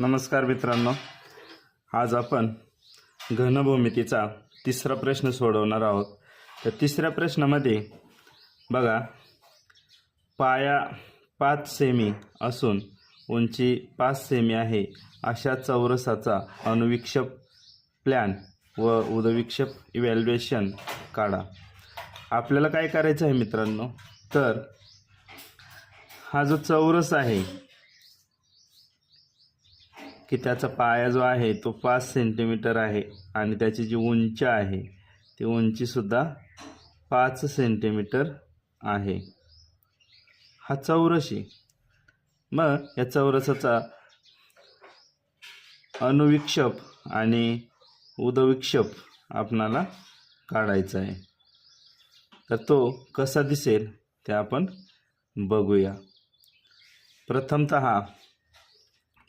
नमस्कार मित्रांनो. आज आपण घनभूमितीचा तिसरा प्रश्न सोडवणार आहोत. तर तिसऱ्या प्रश्नामध्ये बघा पाया पाच सेमी असून उंची पाच सेमी आहे अशा चौरसाचा अनुविक्षेप प्लॅन व उदविक्षेप इव्हॅल्युएशन काढा. आपल्याला काय करायचं आहे मित्रांनो? तर हा जो चौरस आहे की त्याचा पाया जो आहे तो पाच सेंटीमीटर आहे आणि त्याची जी उंची आहे ती उंचीसुद्धा पाच सेंटीमीटर आहे. हा चौरशी. मग या चौरसाचा अनुविक्षप आणि उदविक्षप आपणाला काढायचा आहे. तर तो कसा दिसेल ते आपण बघूया. प्रथमत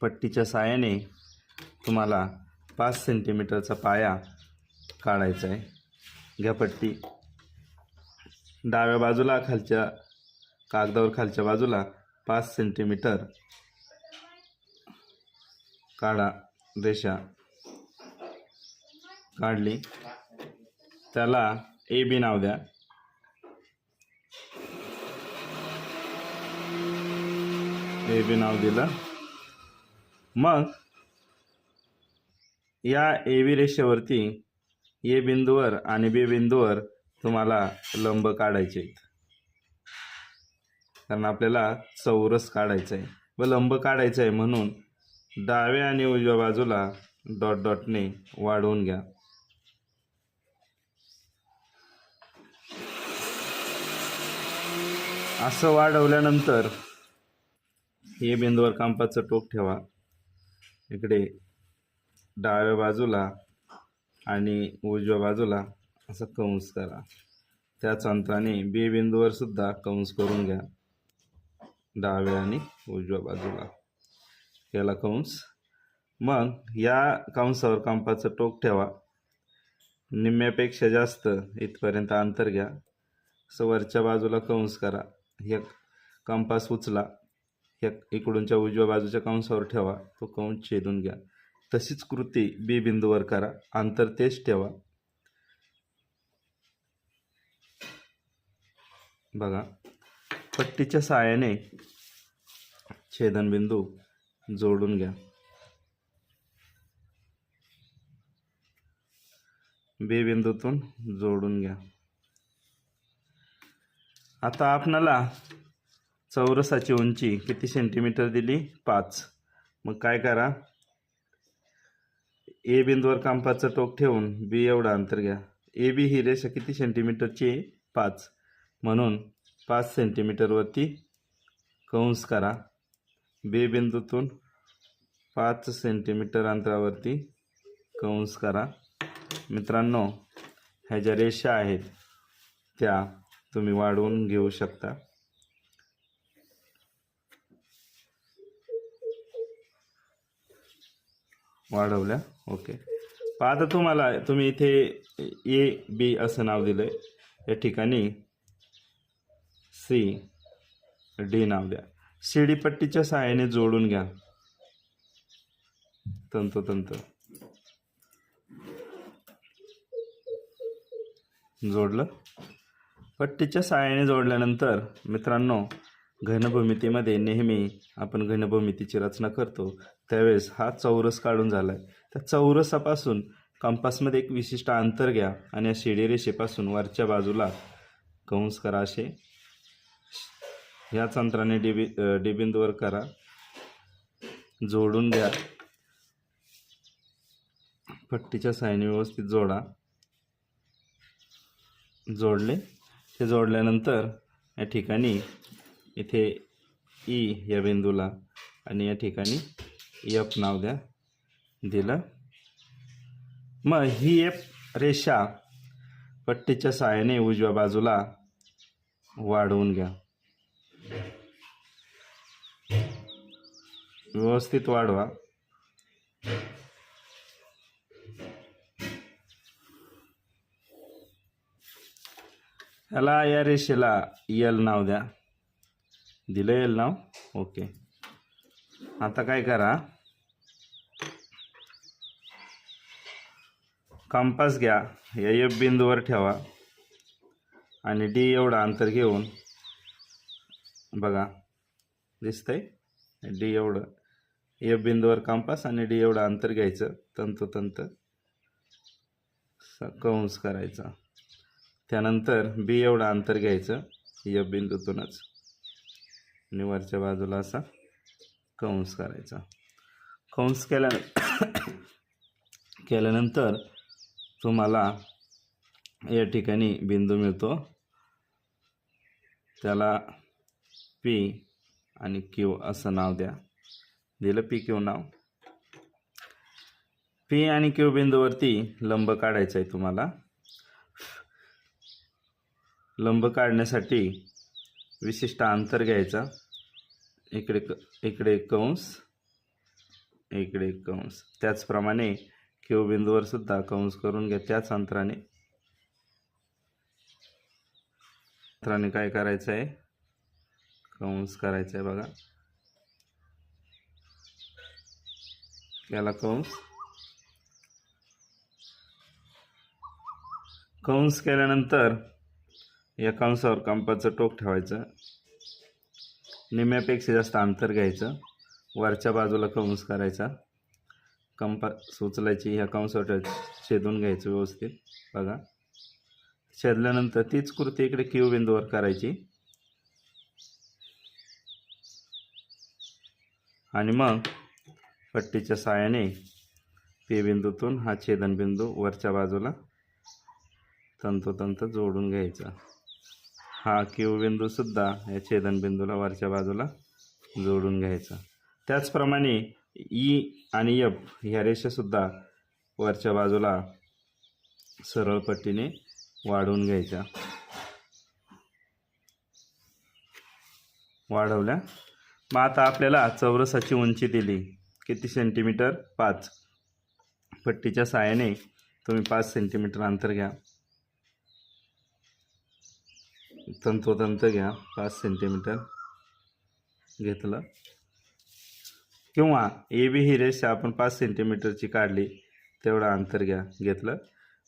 पट्टीच्या साहाय्याने तुम्हाला पाच सेंटीमीटरचा पाया काढायचा आहे. घ्या पट्टी. डाव्या बाजूला खालच्या कागदावर खालच्या बाजूला पाच सेंटीमीटर काढा रेषा काढली. त्याला ए बी नाव द्या. ए बी नाव दिलं. मग या ए बी रेषेवरती ए बिंदूवर आणि बी बिंदूवर तुम्हाला लंब काढायचे आहेत. कारण आपल्याला चौरस काढायचं आहे. व लंब काढायचा आहे म्हणून डाव्या आणि उजव्या बाजूला डॉट डॉटने वाढवून घ्या. असं वाढवल्यानंतर ए बिंदूवर कांपाचं टोक ठेवा. इकडे डाव्या बाजूला आणि उजव्या बाजूला असं कंस करा. त्याच अंतराने बी बिंदूवर सुद्धा कंस करून घ्या. डाव्या आणि उजव्या बाजूला. याला कंस. मग या कंसावर कंपाचं टोक ठेवा. निम्म्यापेक्षा जास्त इथपर्यंत अंतर घ्या. असं वरच्या बाजूला कंस करा. हे कंपास उचला. या इकडूनच्या उजव्या बाजूच्या कंसावर ठेवा तो कंस छेदून घ्या. तशीच कृती बी बिंदूवर करा अंतर तेच ठेवा. बघा पट्टीच्या सहाय्याने छेदनबिंदू जोडून घ्या. बी बिंदूतून जोडून घ्या. आता आपणाला चौरसाची उंची किती सेंटीमीटर दिली? पाच. मग काय करा? ए बिंदूवर कांपाचं टोक ठेवून बी एवढं अंतर घ्या. ए बी ही रेषा किती सेंटीमीटरची आहे पाच. म्हणून पाच सेंटीमीटरवरती कंस करा. बी बिंदूतून पाच सेंटीमीटर अंतरावरती कंस करा. मित्रांनो ह्या ज्या रेषा आहेत त्या तुम्ही वाढवून घेऊ शकता. वाढवल्या. ओके. पाहता आता तुम्हाला तुम्ही इथे ए बी असं नाव दिलं आहे या ठिकाणी सी डी नाव द्या. शिडीपट्टीच्या पट्टीच्या सहाय्याने जोडून घ्या. तंतोतंत जोडलं. पट्टीच्या सहाय्याने जोडल्यानंतर मित्रांनो घनभूमितीमध्ये नेहमी आपण घनभूमितीची रचना करतो. त्यावेळेस हा चौरस काढून झाला आहे त्या चौरसापासून कंपासमध्ये एक विशिष्ट अंतर घ्या आणि या शिडी रेषेपासून वरच्या बाजूला कंस करा असे. ह्याच अंतराने डिबी डिबिंदूवर करा. जोडून द्या. पट्टीच्या साईने व्यवस्थित जोडा. जोडले. ते जोडल्यानंतर या ठिकाणी इथे ई या बिंदूला आणि या ठिकाणी एफ नाव द्या. दिलं. मग ही एफ रेषा पट्टीच्या सहाय्याने उजव्या बाजूला वाढवून घ्या. व्यवस्थित वाढवा. याला या रेषेला यल नाव द्या. दिलं यल नाव? ओके आता काय करा? कंपास घ्या. या एफ बिंदूवर ठेवा. आणि डी एवढा अंतर घेऊन बघा. दिसतंय? डी एवढं. एफ बिंदूवर कंपास आणि डी एवढं अंतर घ्यायचं. तंतोतंत कंस करायचा. त्यानंतर बी एवढं अंतर घ्यायचं. एफ बिंदूतूनच. निवरच्या बाजूला असा. कंस करायचा. कंस केल्या केल्यानंतर तुम्हाला या ठिकाणी बिंदू मिळतो. त्याला पी आणि क्यू असं नाव द्या. दिलं पी क्यू नाव. पी आणि क्यू बिंदूवरती लंब काढायचा आहे तुम्हाला. लंब काढण्यासाठी विशिष्ट अंतर घ्यायचा. इकडे क इकडे एक कंस इकडे एक कंस. त्याचप्रमाणे क्यू बिंदूवर सुद्धा कंस करून घ्या. त्याच अंतराने अंतराने काय करायचं आहे? कंस करायचं आहे बघा. याला कंस कंस केल्यानंतर या कंसावर कंपाचं टोक ठेवायचं. निम्म्यापेक्षा जास्त अंतर घ्यायचं. वरच्या बाजूला कंस करायचा. कंपा सुचलायची ह्या कंसावर छेदून घ्यायचं व्यवस्थित. बघा. छेदल्यानंतर तीच कृती इकडे क्यू बिंदूवर करायची. आणि मग पट्टीच्या साहाय्याने पी बिंदूतून हा छेदन बिंदू वरच्या बाजूला तंतोतंत जोडून घ्यायचा. हा क्यू बिंदूसुद्धा या छेदनबिंदूला वरच्या बाजूला जोडून घ्यायचा. त्याचप्रमाणे ई आणि यफ ह्या रेषासुद्धा वरच्या बाजूला सरळ पट्टीने वाढवून घ्यायच्या. वाढवल्या. मग आता आपल्याला चौरसाची उंची दिली. किती सेंटीमीटर पाच. पट्टीच्या साहाय्याने तुम्ही पाच सेंटीमीटर अंतर घ्या. तंतोतंत घ्या पाच सेंटीमीटर घेतलं. किंवा ए बी ही रेषा आपण पाच सेंटीमीटरची काढली तेवढं अंतर घ्या घेतलं.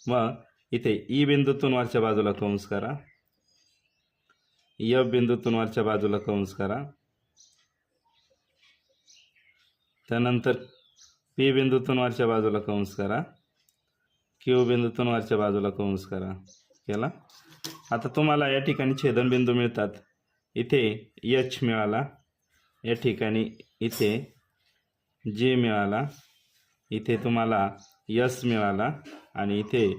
मग इथे ई बिंदूतून वरच्या बाजूला कंस करा. यफ बिंदूतून वरच्या बाजूला कंस करा. त्यानंतर पी बिंदूतून वरच्या बाजूला कंस करा. क्यू बिंदूतून वरच्या बाजूला कंस करा. केला. आता तुम्हाला या ठिकाणी छेदनबिंदू मिळतात. इथे यच मिळाला. या ठिकाणी इथे जे मिळाला. इथे तुम्हाला यस मिळाला आणि इथे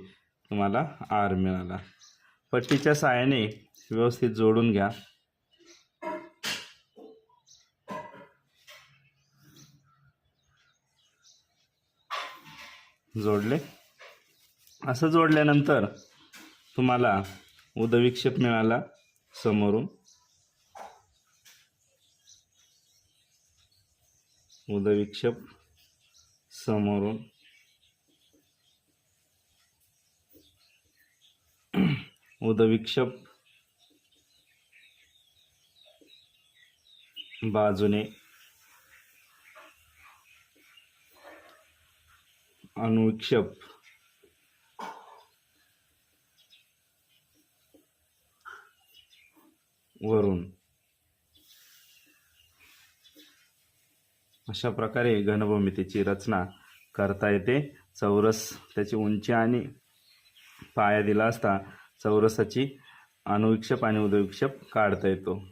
तुम्हाला आर मिळाला. पट्टीच्या साहाय्याने व्यवस्थित जोडून घ्या. जोडले. असं जोडल्यानंतर तुम्हाला उदविक्षेप मिळाला समोरून. उदविक्षेप समोरून. उदविक्षेप बाजूने. अनुविक्षेप वरून. अशा प्रकारे घनभूमितीची रचना करता येते. चौरस त्याची उंची आणि पाया दिला असता चौरसाची अनुविक्षेप आणि उदविक्षेप काढता येतो.